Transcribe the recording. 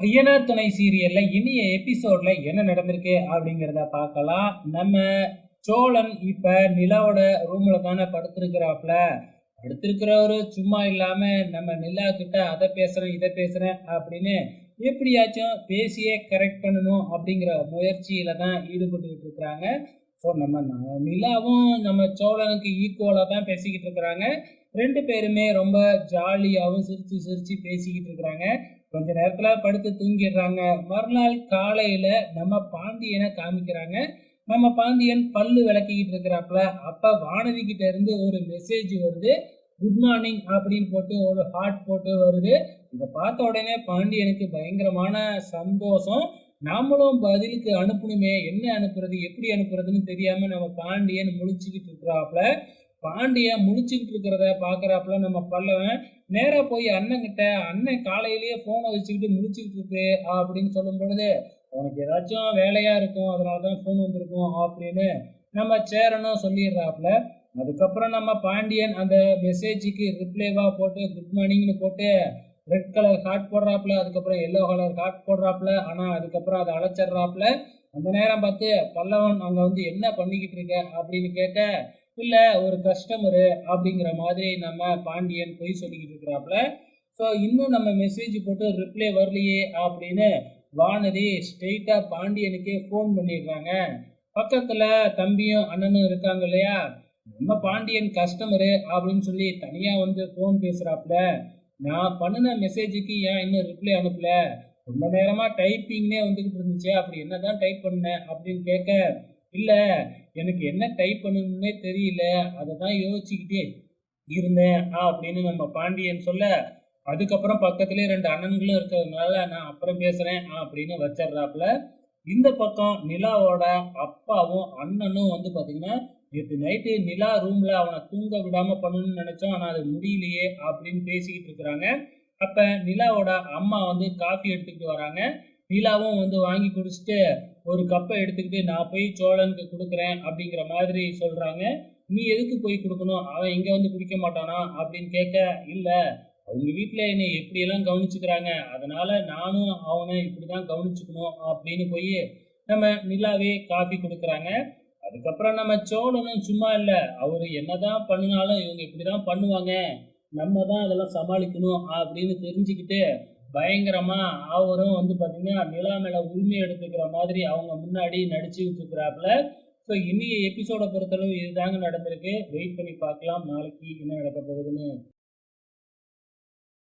ஐயனார் துணை சீரியல்ல இனிய எபிசோட்ல என்ன நடந்திருக்கு அப்படிங்கிறத பார்க்கலாம். நம்ம சோழன் இப்ப நிலாவோட ரூம்ல தானே படுத்திருக்கிறாப்ல படுத்திருக்கிறவரு சும்மா இல்லாம நம்ம நிலா கிட்ட அதை பேசுறேன் இதை பேசுறேன் அப்படின்னு எப்படியாச்சும் பேசியே கரெக்ட் பண்ணணும் அப்படிங்கிற முயற்சியில தான் ஈடுபட்டுக்கிட்டு இருக்கிறாங்க. ஸோ நம்ம நிலாவும் நம்ம சோழனுக்கு ஈக்குவலாக தான் பேசிக்கிட்டு இருக்கிறாங்க. ரெண்டு பேருமே ரொம்ப ஜாலியாகவும் சிரிச்சு சிரிச்சு பேசிக்கிட்டு இருக்கிறாங்க. கொஞ்ச நேரத்துல படுத்து தூங்கிடுறாங்க. மறுநாள் காலையில நம்ம பாண்டியனை காமிக்கிறாங்க. நம்ம பாண்டியன் பல்லு விளக்கிக்கிட்டு இருக்கிறாப்புல. அப்ப வானதி கிட்ட இருந்து ஒரு மெசேஜ் வருது. குட் மார்னிங் அப்படின்னு போட்டு ஒரு ஹார்ட் போட்டு வருது. இதை பார்த்த உடனே பாண்டியனுக்கு பயங்கரமான சந்தோஷம். நாமளும் பதிலுக்கு அனுப்பணுமே. என்ன அனுப்புறது? எப்படி அனுப்புறதுன்னு தெரியாம நம்ம பாண்டியன் முழிச்சுக்கிட்டு இருக்கிறாப்புல. பாண்டியன் முழிச்சுக்கிட்டு இருக்கிறத பாக்குறாப்புல நம்ம பல்லவன் நேரா போய் அண்ணன் கிட்ட அண்ணன் காலையிலேயே போனை வச்சுக்கிட்டு முழிச்சுக்கிட்டு இருக்கு அப்படின்னு சொல்லும் பொழுது உனக்கு ஏதாச்சும் வேலையா இருக்கும் அதனாலதான் ஃபோன் வந்திருக்கும் அப்படின்னு நம்ம சேரனும் சொல்லிடுறாப்புல. அதுக்கப்புறம் நம்ம பாண்டியன் அந்த மெசேஜுக்கு ரிப்ளைவா போட்டு குட் மார்னிங்னு போட்டு ரெட் கலர் ஹார்ட் போடுறாப்புல அதுக்கப்புறம் எல்லோ கலர் ஹார்ட் போடுறாப்புல ஆனா அதுக்கப்புறம் அதை அழைச்சிடுறாப்புல. அந்த நேரம் பார்த்து பல்லவன் அங்க வந்து என்ன பண்ணிக்கிட்டு இருக்க? அப்படின்னு கேட்க இல்லை ஒரு கஸ்டமரு அப்படிங்கிற மாதிரி நம்ம பாண்டியன் பொய் சொல்லிக்கிட்டு இருக்கிறாப்புல. ஸோ இன்னும் நம்ம மெசேஜ் போட்டு ரிப்ளை வரலையே அப்படின்னு வானதி ஸ்ட்ரெயிட்டாக பாண்டியனுக்கே ஃபோன் பண்ணிடுறாங்க. பக்கத்தில் தம்பியும் அண்ணனும் இருக்காங்க இல்லையா? நம்ம பாண்டியன் கஸ்டமரு அப்படின்னு சொல்லி தனியாக வந்து ஃபோன் பேசுகிறாப்புல நான் பண்ணின மெசேஜுக்கு ஏன் இன்னும் ரிப்ளை அனுப்பல? ரொம்ப நேரமாக டைப்பிங்னே வந்துக்கிட்டு இருந்துச்சு அப்படி என்னதான் டைப் பண்ணேன் அப்படின்னு கேட்க இல்லை எனக்கு என்ன டைப் பண்ணணும்னே தெரியல. அதை தான் யோசிச்சுக்கிட்டே இருந்தேன். அப்படின்னு நம்ம பாண்டியன் சொல்ல அதுக்கப்புறம் பக்கத்துலேயே ரெண்டு அண்ணன்களும் இருக்கிறதுனால நான் அப்புறம் பேசுகிறேன் அப்படின்னு வச்சிடுறாப்புல. இந்த பக்கம் நிலாவோட அப்பாவும் அண்ணனும் வந்து பார்த்தீங்கன்னா நேற்று நைட்டு நிலா ரூமில் அவனை தூங்க விடாமல் பண்ணணும்னு நினச்சோம். ஆனால் அது முடியலையே அப்படின்னு பேசிக்கிட்டு இருக்கிறாங்க. அப்போ நிலாவோட அம்மா வந்து காஃபி எடுத்துக்கிட்டு வராங்க. நிலாவும் வந்து வாங்கி குடிச்சிட்டு ஒரு கப்பை எடுத்துக்கிட்டு நான் போய் சோழனுக்கு கொடுக்குறேன் அப்படிங்கிற மாதிரி சொல்கிறாங்க நீ எதுக்கு போய் கொடுக்கணும்? அவன் இங்கே வந்து குடிக்க மாட்டானா? அப்படின்னு கேட்க இல்லை அவங்க வீட்டில் என்னை எப்படியெல்லாம் கவனிச்சுக்கிறாங்க? அதனால் நானும் அவனை இப்படி தான் கவனிச்சுக்கணும் அப்படின்னு போய் நம்ம நிலாவே காஃபி கொடுக்குறாங்க. அதுக்கப்புறம் நம்ம சோழனும் சும்மா இல்லை அவர் என்ன என்னதான் பண்ணினாலும் இவங்க இப்படி தான் பண்ணுவாங்க. நம்ம தான் அதெல்லாம் சமாளிக்கணும் அப்படின்னு தெரிஞ்சுக்கிட்டு பயங்கரமா அவரும் வந்து பாத்தீங்கன்னா நிலா மேல உரிமை எடுத்துக்கிற மாதிரி அவங்க முன்னாடி நடிச்சுக்கிட்டு இருக்கிறாப்புல ஸோ இனி எபிசோட பொறுத்தளவு இதுதாங்க நடந்திருக்கு. வெயிட் பண்ணி பார்க்கலாம். நாளைக்கு என்ன நடக்க போகுதுன்னு.